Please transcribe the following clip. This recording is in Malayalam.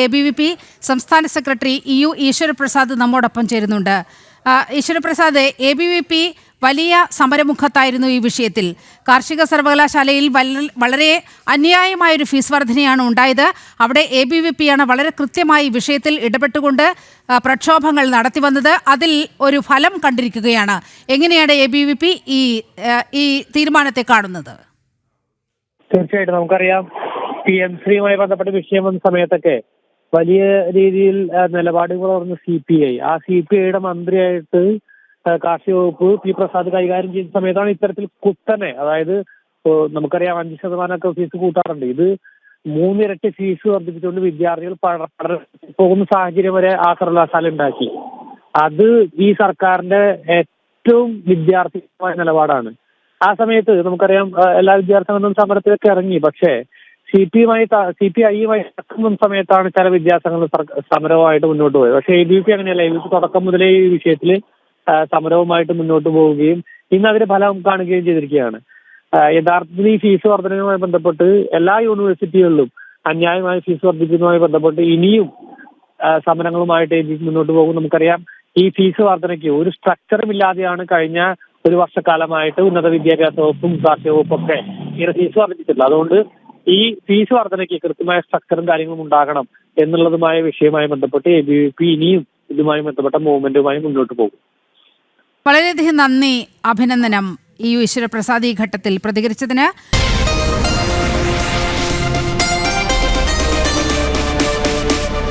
എ ബി വി പി സംസ്ഥാന സെക്രട്ടറി ഇ യു ഈശ്വരപ്രസാദ് നമ്മോടൊപ്പം ചേരുന്നുണ്ട്. Eshwaraprasad A B V P വലിയ സമരമുഖത്തായിരുന്നു ഈ വിഷയത്തിൽ. കാർഷിക സർവകലാശാലയിൽ വളരെ അന്യായമായ ഒരു ഫീസ് വർധനയാണ് ഉണ്ടായത്. അവിടെ എ ബി വി പിയാണ് വളരെ കൃത്യമായി വിഷയത്തിൽ ഇടപെട്ടുകൊണ്ട് പ്രക്ഷോഭങ്ങൾ നടത്തി വന്നത്. അതിൽ ഒരു ഫലം കണ്ടിരിക്കുകയാണ്. എങ്ങനെയാണ് എ ബി വി പി ഈ ഈ തീരുമാനത്തെ കാണുന്നത്? തീർച്ചയായിട്ടും നമുക്കറിയാം. പി എം ശ്രീയുമായി ബന്ധപ്പെട്ട വിഷയം വന്ന സമയത്തൊക്കെ വലിയ രീതിയിൽ ആ, നിലപാടുകൾ പറഞ്ഞ സി പി ഐ ആ സി പി ഐയുടെ മന്ത്രിയായിട്ട് കാർഷിക വകുപ്പ് പി പ്രസാദ് കൈകാര്യം ചെയ്യുന്ന സമയത്താണ് ഇത്തരത്തിൽ കുത്തനെ അതായത് നമുക്കറിയാം അഞ്ച് ശതമാനമൊക്കെ ഫീസ് കൂട്ടാറുണ്ട്. ഇത് മൂന്നിരട്ടി ഫീസ് വർദ്ധിപ്പിച്ചുകൊണ്ട് വിദ്യാർത്ഥികൾ പോകുന്ന സാഹചര്യം വരെ ആ സർവകലാശാല ഉണ്ടാക്കി. അത് ഈ സർക്കാരിന്റെ ഏറ്റവും വിദ്യാർത്ഥിമായ നിലപാടാണ്. ആ സമയത്ത് നമുക്കറിയാം എല്ലാ വിദ്യാർത്ഥികളും സമരത്തിലൊക്കെ ഇറങ്ങി. പക്ഷേ സി പി ഐയുമായി സി പി ഐയുമായി നടക്കുന്ന സമയത്താണ് ചില വിദ്യാസംഘങ്ങൾ സമരവുമായിട്ട് മുന്നോട്ട് പോയത്. പക്ഷേ എ ബി പി അങ്ങനെയല്ല. എ ബി പി തുടക്കം മുതലേ ഈ വിഷയത്തിൽ സമരവുമായിട്ട് മുന്നോട്ട് പോവുകയും ഇന്ന് അതിന് ഫലം കാണുകയും ചെയ്തിരിക്കുകയാണ്. യഥാർത്ഥത്തിൽ ഈ ഫീസ് വർധനയുമായി ബന്ധപ്പെട്ട് എല്ലാ യൂണിവേഴ്സിറ്റികളിലും അന്യായമായ ഫീസ് വർദ്ധിക്കുന്നതുമായി ബന്ധപ്പെട്ട് ഇനിയും സമരങ്ങളുമായിട്ട് എ ബി പി മുന്നോട്ട് പോകും. നമുക്കറിയാം ഈ ഫീസ് വർധനയ്ക്ക് ഒരു സ്ട്രക്ചറും ഇല്ലാതെയാണ് കഴിഞ്ഞ ഒരു വർഷക്കാലമായിട്ട് ഉന്നത വിദ്യാഭ്യാസ വകുപ്പും കാർഷിക വകുപ്പും ഒക്കെ ഇങ്ങനെ ഫീസ് വർദ്ധിച്ചിട്ടുള്ളത് അതുകൊണ്ട് ഈ ഫീസ് വർധനയ്ക്ക് കൃത്യമായ സ്ട്രക്ചറും കാര്യങ്ങളും ഉണ്ടാകണം എന്നുള്ളതുമായ വിഷയവുമായി ബന്ധപ്പെട്ട് എ ബി വി പി ഇനിയും ഇതുമായി ബന്ധപ്പെട്ട മൂവ്മെന്റുമായി മുന്നോട്ട് പോകും. വളരെയധികം നന്ദി അഭിനന്ദനം ഈ ഈശ്വരപ്രസാദ് ഈ ഘട്ടത്തിൽ പ്രതികരിച്ചതിന്.